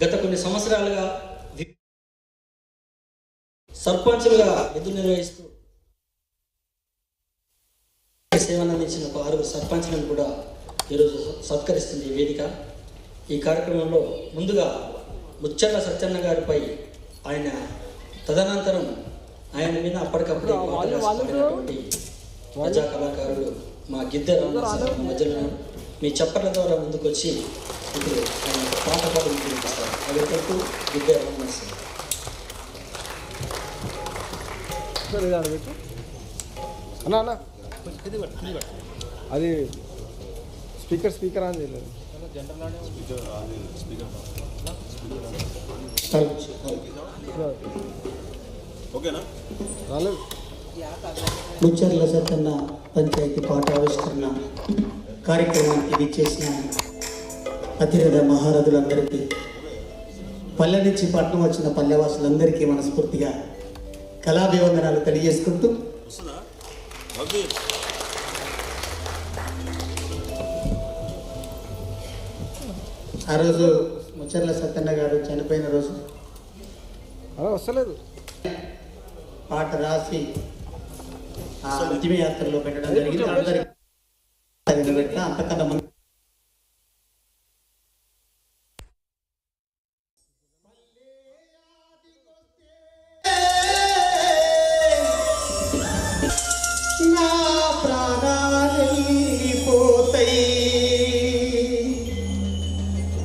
గత కొన్ని సంవత్సరాలుగా సర్పంచులుగా విధులు నిర్వహిస్తూ సేవలు అందించిన ఒక ఆరుగురు సర్పంచ్లను కూడా ఈరోజు సత్కరిస్తుంది ఈ వేదిక. ఈ కార్యక్రమంలో ముందుగా ముచ్చర్ల సత్యన్న గారిపై ఆయన తదనంతరం ఆయన మీద అప్పటికప్పుడు ప్రజా కళాకారుడు మా గిద్దె మధ్యలో మీ చప్పట్ల ద్వారా ముందుకు వచ్చి ఇప్పుడు పాట పాడి వినిపిస్తారు. అది ఒకటి రామదాసు అన్నా అన్న. అది స్పీకర్ స్పీకర్ ఆన్ చేయలేదు. ఓకేనా? రాలేదు. ముచ్చర్ల సత్తన్న పంచాయతీ పాట ఆవిష్కరణ. కార్యక్రమానికి విచ్చేసిన అతిరథ మహారథులందరికీ పల్లె నుంచి పట్నం వచ్చిన పల్లెవాసులందరికీ మనస్ఫూర్తిగా కళాభివందనాలు తెలియజేసుకుంటూ ఆ రోజు ముచ్చర్ల సత్తన్న గారు చనిపోయిన రోజు వస్తలేదు. పాట రాసి ఆ అంతిమయాత్రలో పెట్టడం జరిగింది. అందరికీ అది పెడతా అంతకన్నా ముందు.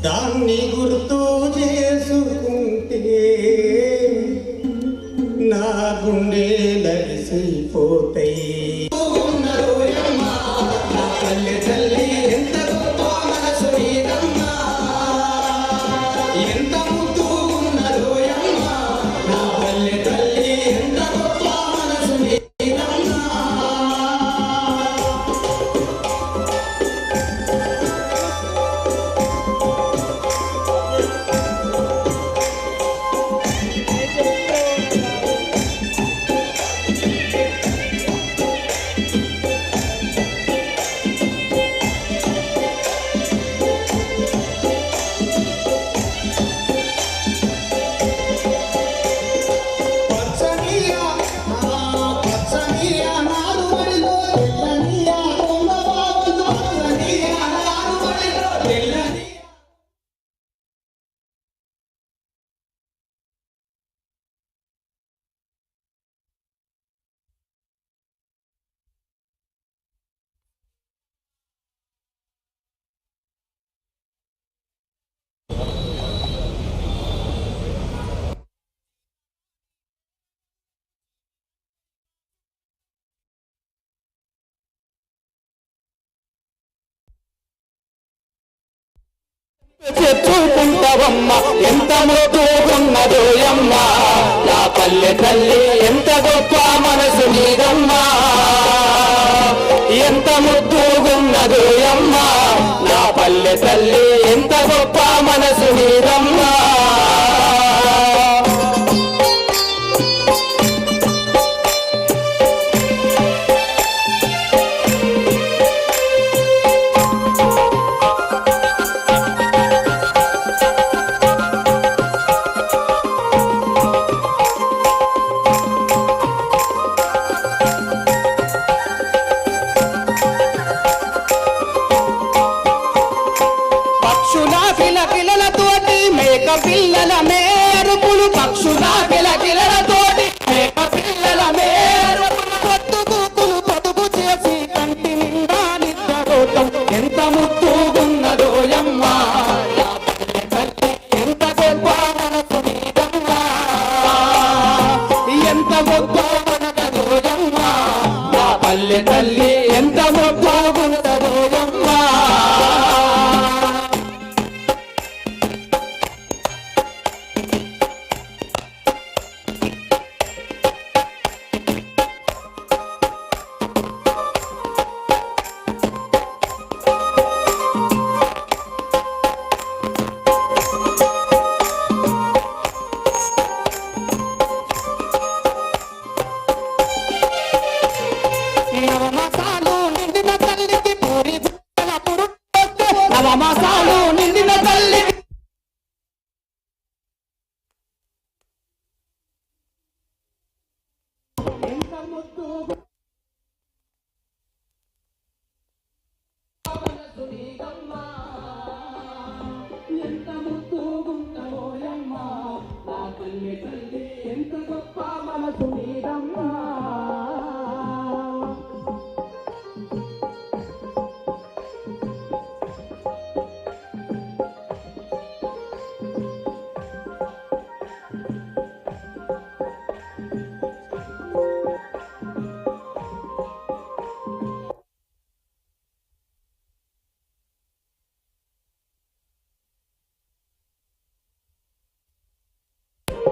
దాన్ని గుర్తు చేసుకుంటే నా గుండె లరిసిపోతాయి. తల్లి తల్లి తెచ్చుకుంటావమ్మ ఎంత మృదువున్నదో అమ్మ నా పల్లె తల్లి ఎంత గొప్ప మనసు నీదమ్మా. ఎంత ముద్దుగున్నదో అమ్మ నా పల్లె తల్లి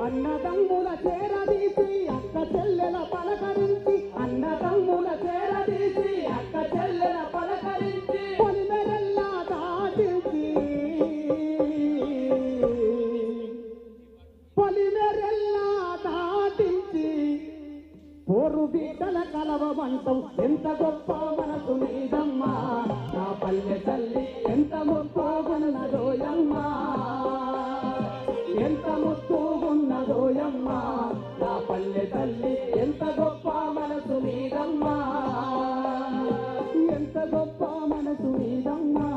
అన్నదమ్ముల చేరదీసి అక్క చెల్లెల పలకరించి. అన్నదమ్ముల చేరదీసి అక్క చెల్లెల పలకరించి. పొలిమెరల్లా దాటించి. పొలిమెరల్లా దాటించి. పోరు బీటల కలవమంటం ఎంత గొప్ప మనసు నీదమ్మా. నా పల్లె తల్లి ఎంత ముప్పగున్నదోయమ్మా ఎంత ముప్పగున్నదోయమ్మా నా పల్లె తల్లి ఎంత గొప్ప మనసు మీదమ్మా? ఎంత గొప్ప మనసు మీదమ్మా?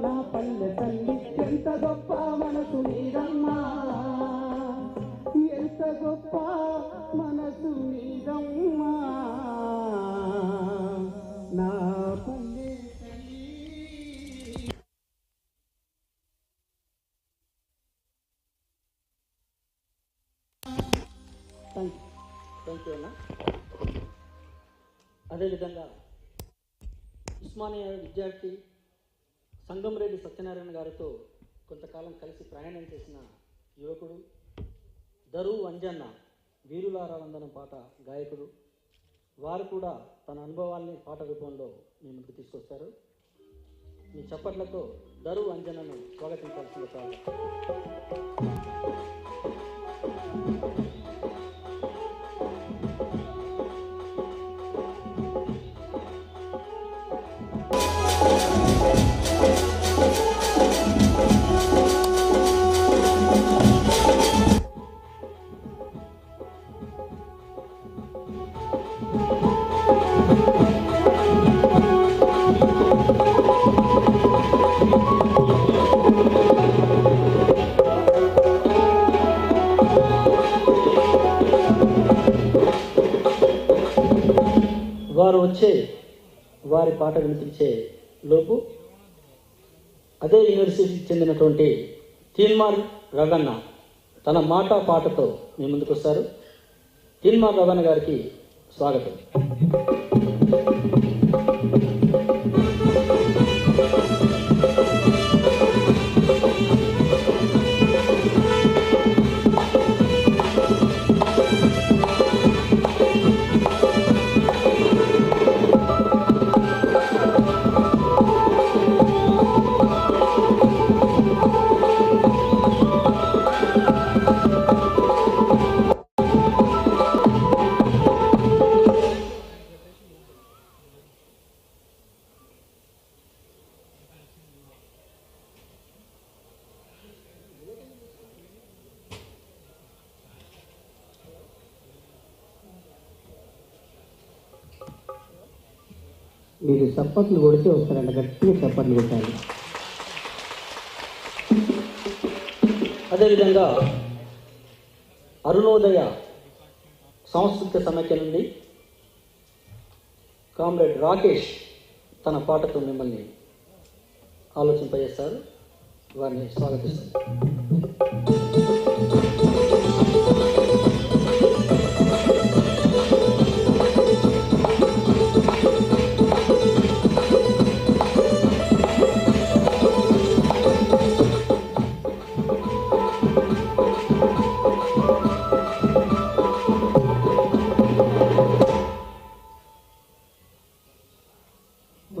నా పల్లె తల్లి ఎంత గొప్ప మనసు మీదమ్మా? అదేవిధంగా ఉస్మానియా విద్యార్థి సంగంరెడ్డి సత్యనారాయణ గారితో కొంతకాలం కలిసి ప్రయాణం చేసిన యువకుడు దరు అంజన్న వీరులారా వందనం పాట గాయకుడు. వారు కూడా తన అనుభవాల్ని పాట రూపంలో మీ ముందుకు తీసుకొస్తారు. మీ చప్పట్లతో దరు అంజనను స్వాగతించాల్సిన కాదు పాట వినిపించే లోపు అదే యూనివర్సిటీకి చెందినటువంటి తీన్మార్ రగన్న తన మాట పాటతో మీ ముందుకు వస్తారు. తీన్మార్ రగన్న గారికి స్వాగతం. మీరు చప్పట్లు కొడితే వస్తారంట గట్టిగా చప్పట్లు కొట్టాలి. అదేవిధంగా అరుణోదయ సాంస్కృతిక సమైక్య నుండి కామ్రేడ్ రాకేష్ తన పాటతో మిమ్మల్ని ఆలోచింపజేస్తారు. వారిని స్వాగతిస్తారు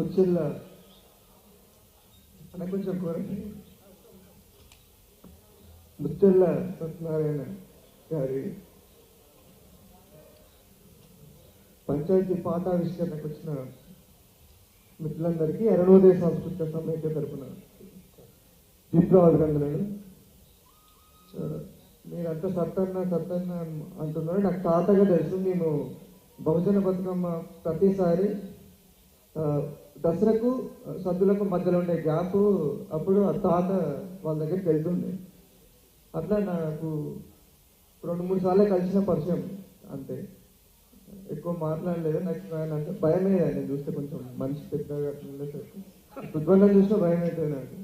ముచ్చిల్ల అన్న కొంచెం కోరండి ముచ్చెల్ల సత్యనారాయణ గారి పంచాయతీ పాఠావిష్కరణకు వచ్చిన మిత్రులందరికీ అరుణోదయ సాంస్కృతిక సమైక్య తరపున విప్లవాభినందనలు సో, మీరంతా సత్తన్న సత్తన్న అంటున్నారు. నాకు తాతగా తెలుసు మేము బహుజన బతుకమ్మ ప్రతిసారి దసరకు సద్దులకు మధ్యలో ఉండే గ్యాప్ అప్పుడు ఆ తాత వాళ్ళ దగ్గరికి వెళ్తుండే. అట్లా నాకు రెండు మూడు సార్లు కలిసిన పరిచయం అంతే. ఎక్కువ మాట్లాడలేదు. నాకు ఆయన అంటే భయం ఆయన చూస్తే కొంచెం మనిషి పెద్దగా అట్లా ఉండేసరికి ఫుట్బాల్ చూసినా భయం అవుతుంది నాకు.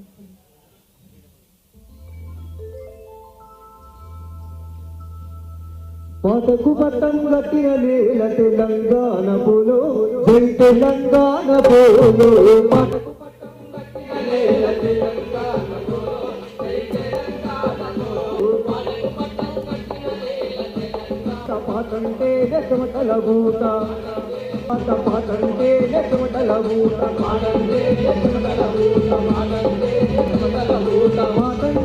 పాటకు పట్టం కట్టిన నేల తెలంగాణ పోలో జై తెలంగాణ పోలో. పాటకు పాటంటే నెట్టమటల భూత పాట పాటంటే నెట్టమటల భూత పాటంటే నెట్టమటల భూత పాటంటే నెట్టమటల భూత పాటంటే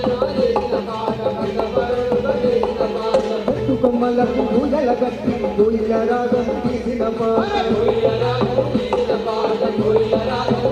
மலரும் புயலகத்தில் துயராகம் பேசின பாடம் துயராகம் பேசின பாடம் துயராகம்